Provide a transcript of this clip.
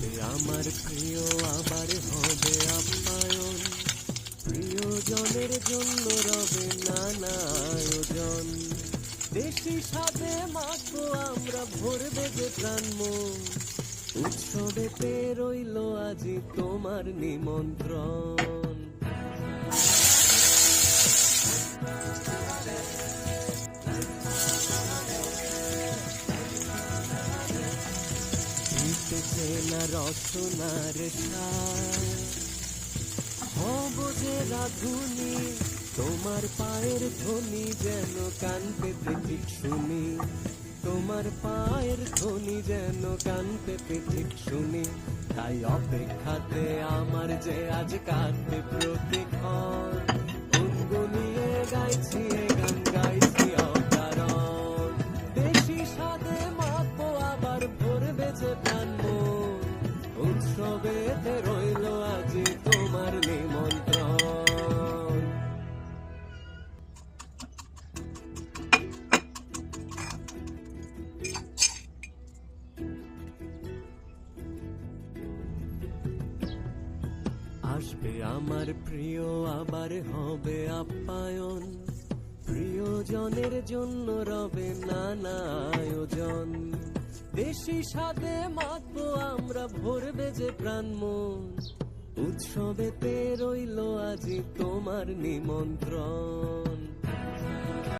হবে আমার প্রিয়, আবার হবে আপ্যায়ন। প্রিয়জনের জন্য রবে নানা আয়োজন। দেশি সাথে মাত্র আমরা ভরবে যে প্রাণম উৎসবে পেরইল আজি তোমার নিমন্ত্রণ। দিতেছে না রসনার সার। হব যে রাধুনি, তোমার পায়ের ধ্বনি যেন কান ঠিক শুনি। তোমার পায়ের ধ্বনি যেন কান পেতে ঠিক শুনি। তাই অপেক্ষাতে আমার যে আজ কাঁদবে প্রতিক্ষণ। উৎসবেতে রইল আজি তোমার নিমন্ত্রণ। আসবে আমার প্রিয়, আবার হবে আপ্যায়ন। প্রিয়জনের জন্য রবে নানা আয়োজন। দেশি সাদে মাতবো আমরা ভরবে যে প্রাণ মন উৎসবেতে রইল আজি তোমার নিমন্ত্রণ।